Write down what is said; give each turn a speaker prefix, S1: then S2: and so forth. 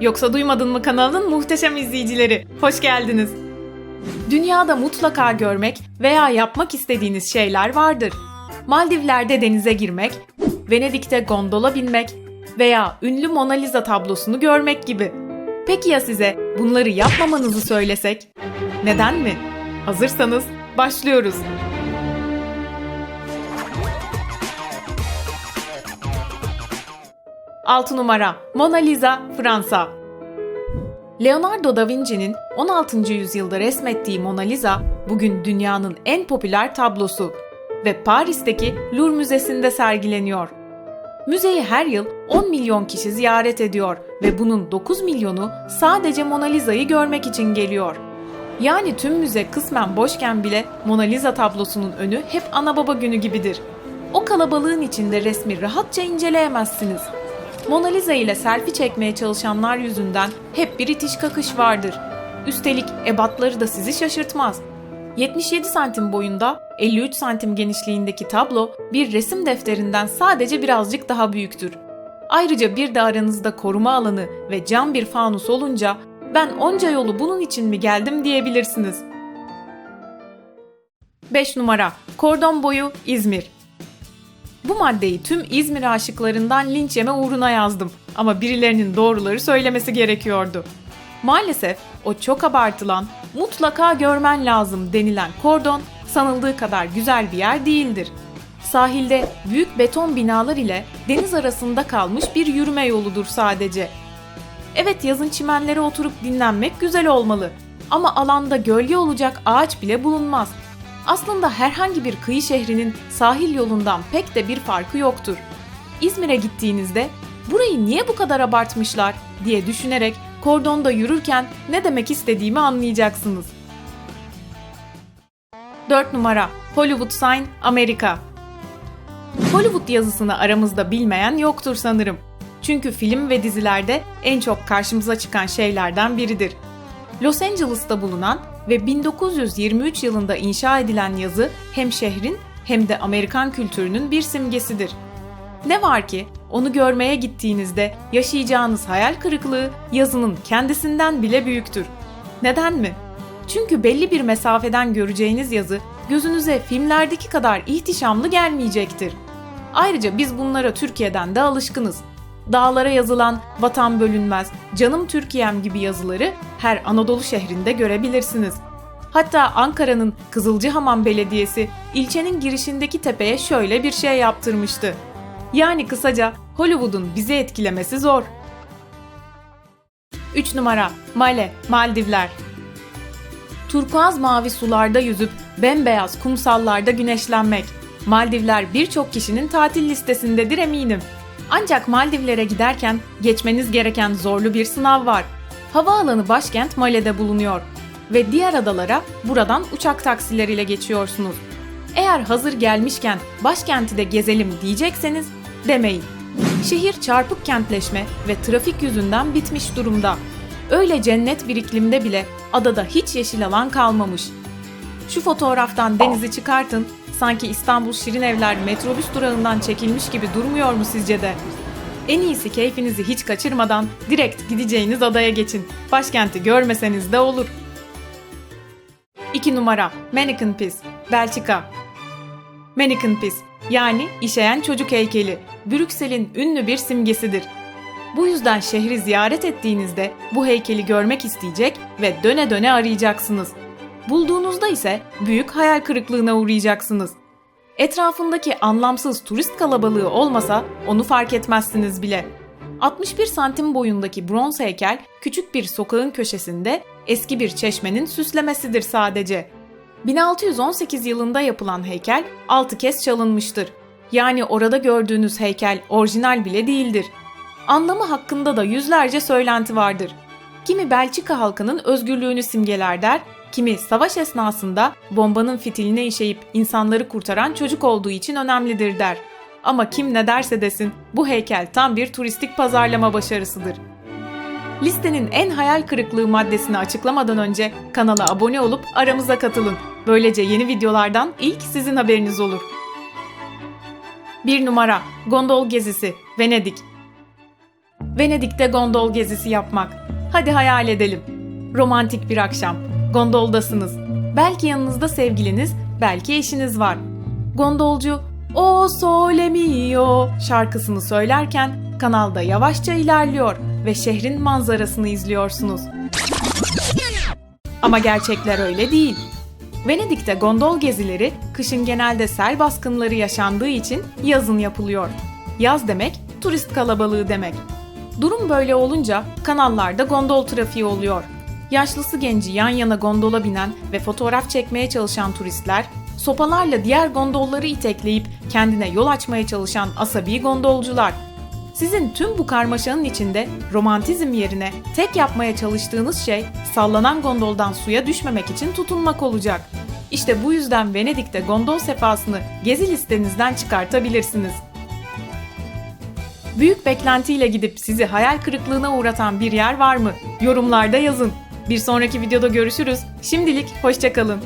S1: Yoksa Duymadın mı kanalının muhteşem izleyicileri. Hoş geldiniz. Dünyada mutlaka görmek veya yapmak istediğiniz şeyler vardır. Maldivler'de denize girmek, Venedik'te gondola binmek veya ünlü Mona Lisa tablosunu görmek gibi. Peki ya size bunları yapmamanızı söylesek? Neden mi? Hazırsanız başlıyoruz. 6 numara Mona Lisa, Fransa. Leonardo da Vinci'nin 16. yüzyılda resmettiği Mona Lisa bugün dünyanın en popüler tablosu ve Paris'teki Louvre Müzesi'nde sergileniyor. Müzeyi her yıl 10 milyon kişi ziyaret ediyor ve bunun 9 milyonu sadece Mona Lisa'yı görmek için geliyor. Yani tüm müze kısmen boşken bile Mona Lisa tablosunun önü hep ana baba günü gibidir. O kalabalığın içinde resmi rahatça inceleyemezsiniz. Mona Lisa ile selfie çekmeye çalışanlar yüzünden hep bir itiş kakış vardır. Üstelik ebatları da sizi şaşırtmaz. 77 santim boyunda, 53 santim genişliğindeki tablo bir resim defterinden sadece birazcık daha büyüktür. Ayrıca bir de aranızda koruma alanı ve cam bir fanus olunca ben onca yolu bunun için mi geldim diyebilirsiniz. 5 numara Kordon boyu İzmir bu maddeyi tüm İzmir aşıklarından linç yeme uğruna yazdım ama birilerinin doğruları söylemesi gerekiyordu. Maalesef o çok abartılan, mutlaka görmen lazım denilen kordon sanıldığı kadar güzel bir yer değildir. Sahilde büyük beton binalar ile deniz arasında kalmış bir yürüme yoludur sadece. Evet yazın çimenlere oturup dinlenmek güzel olmalı ama alanda gölge olacak ağaç bile bulunmaz aslında herhangi bir kıyı şehrinin sahil yolundan pek de bir farkı yoktur. İzmir'e gittiğinizde burayı niye bu kadar abartmışlar diye düşünerek kordonda yürürken ne demek istediğimi anlayacaksınız. 4 numara Hollywood Sign Amerika Hollywood yazısını aramızda bilmeyen yoktur sanırım. Çünkü film ve dizilerde en çok karşımıza çıkan şeylerden biridir. Los Angeles'ta bulunan ve 1923 yılında inşa edilen yazı hem şehrin hem de Amerikan kültürünün bir simgesidir. Ne var ki onu görmeye gittiğinizde yaşayacağınız hayal kırıklığı yazının kendisinden bile büyüktür. Neden mi? Çünkü belli bir mesafeden göreceğiniz yazı gözünüze filmlerdeki kadar ihtişamlı gelmeyecektir. Ayrıca biz bunlara Türkiye'den de alışkınız. Dağlara yazılan vatan bölünmez, canım Türkiye'm gibi yazıları her Anadolu şehrinde görebilirsiniz. Hatta Ankara'nın Kızılcıhamam Belediyesi ilçenin girişindeki tepeye şöyle bir şey yaptırmıştı. Yani kısaca Hollywood'un bizi etkilemesi zor. 3 numara Male, Maldivler Turkuaz mavi sularda yüzüp bembeyaz kumsallarda güneşlenmek. Maldivler birçok kişinin tatil listesindedir eminim. Ancak Maldivlere giderken geçmeniz gereken zorlu bir sınav var. Havaalanı başkent Male'de bulunuyor ve diğer adalara buradan uçak taksileriyle geçiyorsunuz. Eğer hazır gelmişken başkenti de gezelim diyecekseniz demeyin. Şehir çarpık kentleşme ve trafik yüzünden bitmiş durumda. Öyle cennet bir iklimde bile adada hiç yeşil alan kalmamış. Şu fotoğraftan denizi çıkartın, sanki İstanbul Şirin Evler metrobüs durağından çekilmiş gibi durmuyor mu sizce de? En iyisi keyfinizi hiç kaçırmadan direkt gideceğiniz adaya geçin. Başkenti görmeseniz de olur. 2 numara Mannequin Peace, Belçika. Mannequin Peace yani işeyen çocuk heykeli Brüksel'in ünlü bir simgesidir. Bu yüzden şehri ziyaret ettiğinizde bu heykeli görmek isteyecek ve döne döne arayacaksınız. Bulduğunuzda ise büyük hayal kırıklığına uğrayacaksınız. Etrafındaki anlamsız turist kalabalığı olmasa onu fark etmezsiniz bile. 61 santim boyundaki bronz heykel küçük bir sokağın köşesinde eski bir çeşmenin süslemesidir sadece. 1618 yılında yapılan heykel 6 kez çalınmıştır. Yani orada gördüğünüz heykel orijinal bile değildir. Anlamı hakkında da yüzlerce söylenti vardır. Kimi Belçika halkının özgürlüğünü simgeler der, kimi savaş esnasında bombanın fitiline işeyip insanları kurtaran çocuk olduğu için önemlidir der. Ama kim ne derse desin bu heykel tam bir turistik pazarlama başarısıdır. Listenin en hayal kırıklığı maddesini açıklamadan önce kanala abone olup aramıza katılın. Böylece yeni videolardan ilk sizin haberiniz olur. 1 numara Gondol gezisi Venedik Venedik'te gondol gezisi yapmak. Hadi hayal edelim. Romantik bir akşam. Gondoldasınız. Belki yanınızda sevgiliniz, belki eşiniz var. Gondolcu O Sole Mio şarkısını söylerken kanalda yavaşça ilerliyor ve şehrin manzarasını izliyorsunuz. Ama gerçekler öyle değil. Venedik'te gondol gezileri kışın genelde sel baskınları yaşandığı için yazın yapılıyor. Yaz demek turist kalabalığı demek. Durum böyle olunca kanallarda gondol trafiği oluyor. Yaşlısı genci yan yana gondola binen ve fotoğraf çekmeye çalışan turistler, sopalarla diğer gondolları itekleyip kendine yol açmaya çalışan asabi gondolcular. Sizin tüm bu karmaşanın içinde romantizm yerine tek yapmaya çalıştığınız şey sallanan gondoldan suya düşmemek için tutunmak olacak. İşte bu yüzden Venedik'te gondol sefasını gezi listenizden çıkartabilirsiniz. Büyük beklentiyle gidip sizi hayal kırıklığına uğratan bir yer var mı? Yorumlarda yazın. Bir sonraki videoda görüşürüz. Şimdilik hoşçakalın.